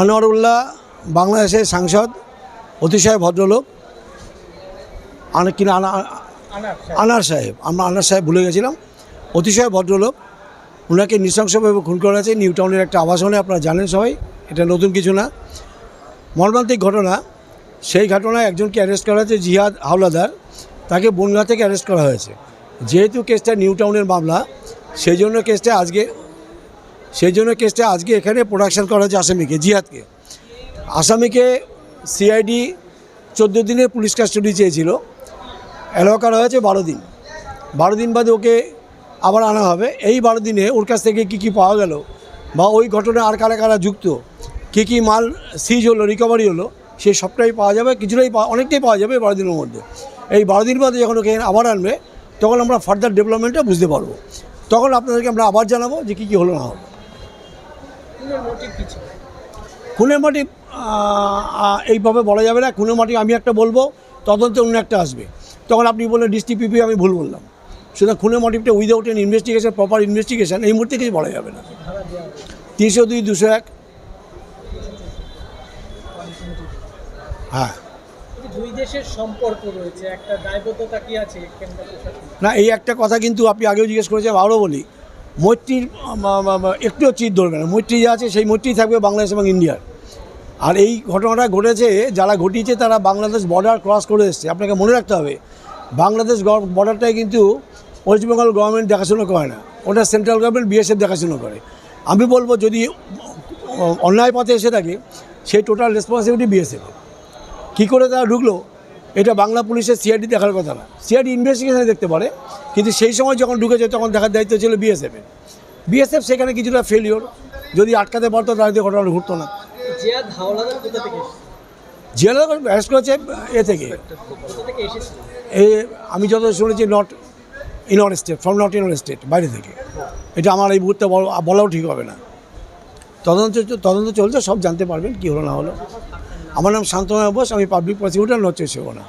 আনোয়ারুল্লাহ বাংলাদেশের সাংসদ, অতিশয় ভদ্রলোক। কিনা আনা আনার সাহেব, আমরা আনার সাহেব ভুলে গেছিলাম। অতিশয় ভদ্রলোক ওনাকে নৃশংসভাবে খুন করা হয়েছে। নিউ টাউনের একটা আবাসনে আপনারা জানেন সবাই, এটা নতুন কিছু না। মর্মান্তিক ঘটনা, সেই ঘটনায় একজনকে অ্যারেস্ট করা হয়েছে জিহাদ হাওলাদার। তাকে বনগা থেকে অ্যারেস্ট করা হয়েছে। যেহেতু কেসটা নিউ টাউনের মামলা, সেই জন্য কেসটা আজকে সেই জন্য কেসটা আজকে এখানে প্রোডাকশান করা হয়েছে আসামিকে, জিহাদকে। আসামিকে সিআইডি চোদ্দ দিনের পুলিশ কাস্টডি চেয়েছিল। অ্যালাউ করা হয়েছে বারো দিন। বারো দিন বাদে ওকে আবার আনা হবে। এই বারো দিনে ওর কাছ থেকে কী কী পাওয়া গেল বা ওই ঘটনায় আর কারা কারা যুক্ত, কী কী মাল সিজ হলো রিকভারি হলো সেই সবটাই পাওয়া যাবে, কিছুটাই অনেকটাই পাওয়া যাবে বারো দিনের মধ্যে। এই বারো দিন বাদে যখন ওকে আবার আনবে, তখন আমরা ফার্দার ডেভেলপমেন্টটা বুঝতে পারব। তখন আপনাদেরকে আমরা আবার জানাব যে কী কী হলো না হলো। খুনের মাটি এইভাবে বলা যাবে না। খুনের মাটি আমি একটা বলব তদন্তে অন্য একটা আসবে। তখন আপনি বললেন ডিস্ট্রিক্ট আমি ভুল বললাম। সুতরাং খুনের মোটিভটা without an investigation proper investigation এই মুহূর্তে কিছু বলা যাবে না। তিনশো দুই দুশো এক। হ্যাঁ। দুই দেশের সম্পর্ক রয়েছে একটা দায়বদ্ধতা কি আছে? না এই একটা কথা কিন্তু আপনি আগেও জিজ্ঞেস করেছেন আরও বলি। মৈত্রীর একটুও চিট ধরবে না মৈত্রী যা আছে, সেই মৈত্রী থাকবে বাংলাদেশ এবং ইন্ডিয়ার। আর এই ঘটনাটা ঘটেছে, যারা ঘটিয়েছে, তারা বাংলাদেশ বর্ডার ক্রস করে এসছে। আপনাকে মনে রাখতে হবে, বাংলাদেশ বর্ডারটাই কিন্তু ওয়েস্ট বেঙ্গল গভর্নমেন্ট দেখাশোনা করে না। ওটা সেন্ট্রাল গভর্নমেন্ট বিএসএফ দেখাশোনা করে। আমি বলব, যদি অন্যায় পথে এসে থাকে, সেই টোটাল রেসপন্সিবিলিটি বিএসএফ কী করে তারা ঢুকলো? এটা বাংলা পুলিশের সিআইডি দেখার কথা না। সিআইডি ইনভেস্টিগেশনে দেখতে পারে। কিন্তু সেই সময় যখন ঢুকেছে তখন দেখার দায়িত্ব ছিল বিএসএফের বিএসএফ সেখানে কিছুটা ফেলিওর যদি আটকাতে পারতো তাহলে ঘটনা ঘুরতো না? জিয়ালা অ্যারেস্ট করেছে এ থেকে। এ আমি যত শুনেছি not in our state from not in our state বাইরে থেকে। এটা আমার এই মুহূর্তে বল- বলাও ঠিক হবে না। তদন্ত তদন্ত চলছে সব জানতে পারবেন কী হলো না হলো। আমার নাম শান্তময় বোস আমি পাবলিক প্রসিকিউটর নচ্ছে সেবনা